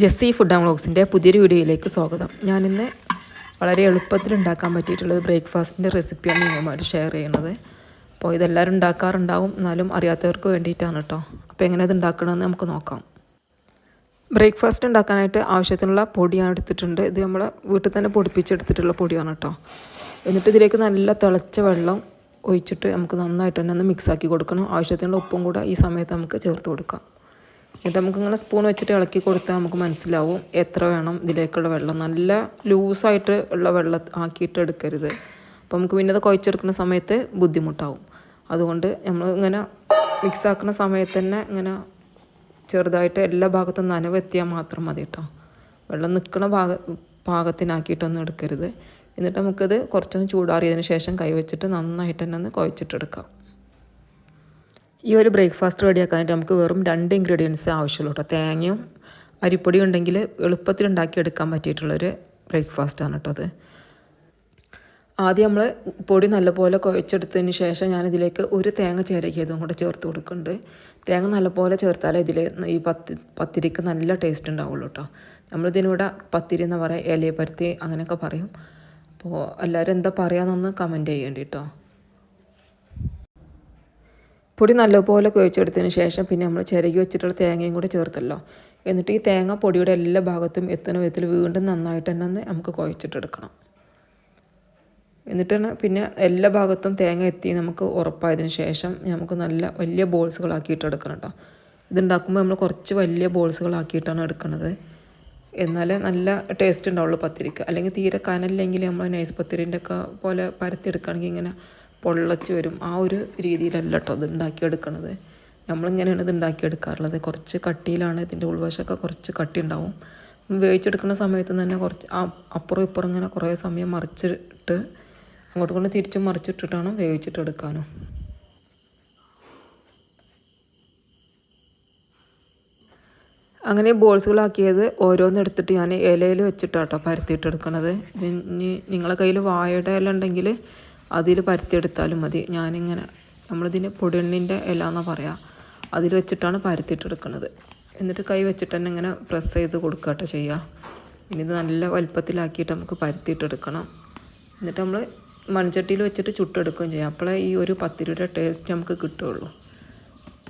Jessy food and വ്ളോഗ്സിന്റെ പുതിയൊരു വീഡിയോയിലേക്ക് സ്വാഗതം. ഞാനിന്ന് വളരെ എളുപ്പത്തിൽ ഉണ്ടാക്കാൻ പറ്റിയിട്ടുള്ളത് ബ്രേക്ക്ഫാസ്റ്റിന്റെ റെസിപ്പിയാണ് നിങ്ങളുമായിട്ട് ഷെയർ ചെയ്യുന്നത് അപ്പോൾ ഇതെല്ലാവരും ഉണ്ടാക്കാറുണ്ടാവും എന്നാലും അറിയാത്തവർക്ക് വേണ്ടിയിട്ടാണ് കേട്ടോ. അപ്പോൾ എങ്ങനെ ഇത് ഉണ്ടാക്കണമെന്ന് നമുക്ക് നോക്കാം. ബ്രേക്ക്ഫാസ്റ്റ് ഉണ്ടാക്കാനായിട്ട് ആവശ്യത്തിനുള്ള പൊടിയാണ് എടുത്തിട്ടുണ്ട്. ഇത് നമ്മൾ വീട്ടിൽ തന്നെ പൊടിപ്പിച്ചെടുത്തിട്ടുള്ള പൊടിയാണ് കേട്ടോ. എന്നിട്ട് ഇതിലേക്ക് നല്ല തിളച്ച വെള്ളം ഒഴിച്ചിട്ട് നമുക്ക് നന്നായിട്ട് തന്നെ ഒന്ന് മിക്സാക്കി കൊടുക്കണം. ആവശ്യത്തിനുള്ള ഉപ്പും കൂടെ ഈ സമയത്ത് നമുക്ക് ചേർത്ത് കൊടുക്കാം. എന്നിട്ട് നമുക്കിങ്ങനെ സ്പൂൺ വെച്ചിട്ട് ഇളക്കി കൊടുത്താൽ നമുക്ക് മനസ്സിലാവും എത്ര വേണം ഇതിലേക്കുള്ള വെള്ളം. നല്ല ലൂസായിട്ട് ഉള്ള വെള്ളം ആക്കിയിട്ട് എടുക്കരുത്. അപ്പോൾ നമുക്ക് പിന്നെ അത് കുഴച്ചെടുക്കുന്ന സമയത്ത് ബുദ്ധിമുട്ടാവും. അതുകൊണ്ട് നമ്മൾ ഇങ്ങനെ മിക്സ് ആക്കുന്ന സമയത്ത് തന്നെ ഇങ്ങനെ ചെറുതായിട്ട് എല്ലാ ഭാഗത്തും നനവെത്തിയാൽ മാത്രം മതി കേട്ടോ വെള്ളം നിൽക്കുന്ന ഭാഗ പാകത്തിനാക്കിയിട്ടൊന്നും എടുക്കരുത്. എന്നിട്ട് നമുക്കത് കുറച്ചൊന്ന് ചൂടാറിയതിന് ശേഷം കൈവച്ചിട്ട് നന്നായിട്ട് തന്നെ ഒന്ന് കുഴച്ചിട്ടെടുക്കാം. ഈ ഒരു ബ്രേക്ക്ഫാസ്റ്റ് റെഡിയാക്കാനായിട്ട് നമുക്ക് വെറും രണ്ട് ഇൻഗ്രീഡിയൻസ് ആവശ്യമുള്ളൂ കേട്ടോ തേങ്ങയും അരിപ്പൊടി ഉണ്ടെങ്കിൽ എളുപ്പത്തിൽ ഉണ്ടാക്കിയെടുക്കാൻ പറ്റിയിട്ടുള്ളൊരു ബ്രേക്ക്ഫാസ്റ്റാണ് കേട്ടോ അത്. ആദ്യം നമ്മൾ പൊടി നല്ലപോലെ കുഴച്ചെടുത്തതിന് ശേഷം ഞാനിതിലേക്ക് ഒരു തേങ്ങ ചിരകിയതും കൂടെ ചേർത്ത് കൊടുക്കുന്നുണ്ട്. തേങ്ങ നല്ലപോലെ ചേർത്താലേ ഇതിൽ ഈ പത്തി പത്തിരിക്ക് നല്ല ടേസ്റ്റ് ഉണ്ടാവുള്ളൂ കേട്ടോ നമ്മളിതിനൂടെ പത്തിരി എന്ന് പറയാം ഇലയപ്പരുത്തി അങ്ങനെയൊക്കെ പറയും. അപ്പോൾ എല്ലാവരും എന്താ പറയാമെന്നൊന്ന് കമന്റ് ചെയ്യേണ്ടി കേട്ടോ പൊടി നല്ലപോലെ കുഴച്ചെടുത്തതിന് ശേഷം പിന്നെ നമ്മൾ ചിരകി വെച്ചിട്ടുള്ള തേങ്ങയും കൂടെ ചേർത്തല്ലോ. എന്നിട്ട് ഈ തേങ്ങ പൊടിയുടെ എല്ലാ ഭാഗത്തും എത്തുന്ന വിധത്തിൽ വീണ്ടും നന്നായിട്ട് തന്നെ നമുക്ക് കുഴച്ചിട്ടെടുക്കണം. എന്നിട്ടാണ് പിന്നെ എല്ലാ ഭാഗത്തും തേങ്ങ എത്തി നമുക്ക് ഉറപ്പായതിന് ശേഷം നമുക്ക് നല്ല വലിയ ബോൾസുകളാക്കിയിട്ട് എടുക്കണം കേട്ടോ. ഇതുണ്ടാക്കുമ്പോൾ നമ്മൾ കുറച്ച് വലിയ ബോൾസുകളാക്കിയിട്ടാണ് എടുക്കുന്നത്. എന്നാലേ നല്ല ടേസ്റ്റ് ഉണ്ടാവുള്ളൂ പത്തിരിക്ക്. അല്ലെങ്കിൽ തീരെ കനല്ലെങ്കിൽ നമ്മൾ നൈസ് പത്തിരിന്റെ ഒക്കെ പോലെ പരത്തിയെടുക്കുകയാണെങ്കിൽ ഇങ്ങനെ പൊള്ളച്ച് വരും ആ ഒരു രീതിയിലല്ല കേട്ടോ അത് ഉണ്ടാക്കിയെടുക്കണത് നമ്മളിങ്ങനെയാണ് ഇത് ഉണ്ടാക്കിയെടുക്കാറുള്ളത് കുറച്ച് കട്ടിയിലാണ് ഇതിന്റെ ഉൾവശമൊക്കെ കുറച്ച് കട്ടി ഉണ്ടാവും വേവിച്ചെടുക്കുന്ന സമയത്ത് തന്നെ കുറച്ച് അപ്പുറം ഇപ്പുറം ഇങ്ങനെ കുറേ സമയം മറിച്ചിട്ട് അങ്ങോട്ട് കൊണ്ട് തിരിച്ചും മറിച്ചിട്ടിട്ടാണ് വേവിച്ചിട്ടെടുക്കാനും. അങ്ങനെ ബോൾസുകളാക്കിയത് ഓരോന്നെടുത്തിട്ട് ഞാൻ ഇലയിൽ വെച്ചിട്ടാട്ടോ പരത്തിയിട്ടെടുക്കണത്. ഇനി നിങ്ങളെ കയ്യിൽ വാഴയുടെ ഇല ഉണ്ടെങ്കിൽ അതിൽ പരത്തിയെടുത്താലും മതി. ഞാനിങ്ങനെ നമ്മളിതിന് പൊടിയെണ്ണിന്റെ ഇല എന്നാണ് പറയുക അതിൽ വെച്ചിട്ടാണ് പരത്തിയിട്ടെടുക്കുന്നത് എന്നിട്ട് കൈ വെച്ചിട്ട് തന്നെ ഇങ്ങനെ പ്രസ് ചെയ്ത് കൊടുക്കട്ടെ ചെയ്യുക ഇനി ഇത് നല്ല വലുപ്പത്തിലാക്കിയിട്ട് നമുക്ക് പരത്തിയിട്ടെടുക്കണം. എന്നിട്ട് നമ്മൾ മൺചട്ടിയിൽ വെച്ചിട്ട് ചുട്ടെടുക്കുകയും ചെയ്യാം. അപ്പോഴേ ഈ ഒരു പത്തിരിയുടെ ടേസ്റ്റ് നമുക്ക് കിട്ടുകയുള്ളൂ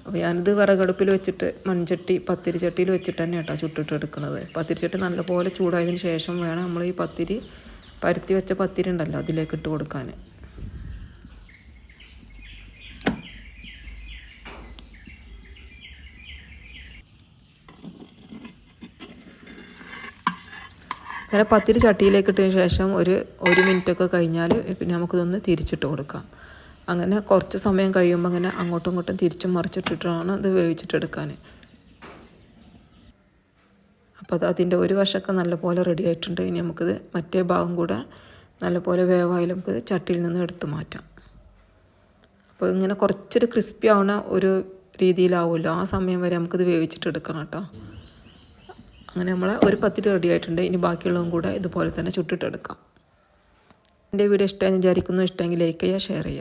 അപ്പോൾ ഞാനിത് വിറകടുപ്പിൽ വെച്ചിട്ട് മൺചട്ടി പത്തിരി ചട്ടിയിൽ വെച്ചിട്ട് തന്നെ കേട്ടോ ചുട്ടിട്ടെടുക്കുന്നത് പത്തിരി ചട്ടി നല്ലപോലെ ചൂടായതിന് ശേഷം വേണം നമ്മൾ ഈ പത്തിരി പരുത്തി വെച്ച പത്തിരി ഉണ്ടല്ലോ അതിലേക്ക് ഇട്ട് കൊടുക്കാൻ. അങ്ങനെ പത്തിരി ചട്ടിയിലേക്ക് ഇട്ടതിന് ശേഷം ഒരു ഒരു മിനിറ്റൊക്കെ കഴിഞ്ഞാൽ പിന്നെ നമുക്കിതൊന്ന് തിരിച്ചിട്ട് കൊടുക്കാം. അങ്ങനെ കുറച്ച് സമയം കഴിയുമ്പോൾ അങ്ങനെ അങ്ങോട്ടും ഇങ്ങോട്ടും തിരിച്ചും മറിച്ചിട്ടിട്ടാണ് ഇത് വേവിച്ചിട്ടെടുക്കാൻ അപ്പോൾ അത് അതിന്റെ ഒരു വശമൊക്കെ നല്ലപോലെ റെഡി ആയിട്ടുണ്ട്. ഇനി നമുക്കിത് മറ്റേ ഭാഗം കൂടെ നല്ലപോലെ വേവായാലും നമുക്കിത് ചട്ടിയിൽ നിന്ന് എടുത്തു മാറ്റാം. അപ്പോൾ ഇങ്ങനെ കുറച്ചൊരു ക്രിസ്പി ആവുന്ന ഒരു രീതിയിലാവുമല്ലോ. ആ സമയം വരെ നമുക്കിത് വേവിച്ചിട്ടെടുക്കണം കേട്ടോ. അങ്ങനെ നമ്മൾ ഒരു പത്തിരി റെഡി ആയിട്ടുണ്ട്. ഇനി ബാക്കിയുള്ളതും കൂടെ ഇതുപോലെ തന്നെ ചുട്ടിട്ടെടുക്കാം. എന്റെ വീഡിയോ ഇഷ്ടമായി വിചാരിക്കുന്നു. ഇഷ്ടമെങ്കിൽ ലൈക്ക് ചെയ്യുക ഷെയർ ചെയ്യുക.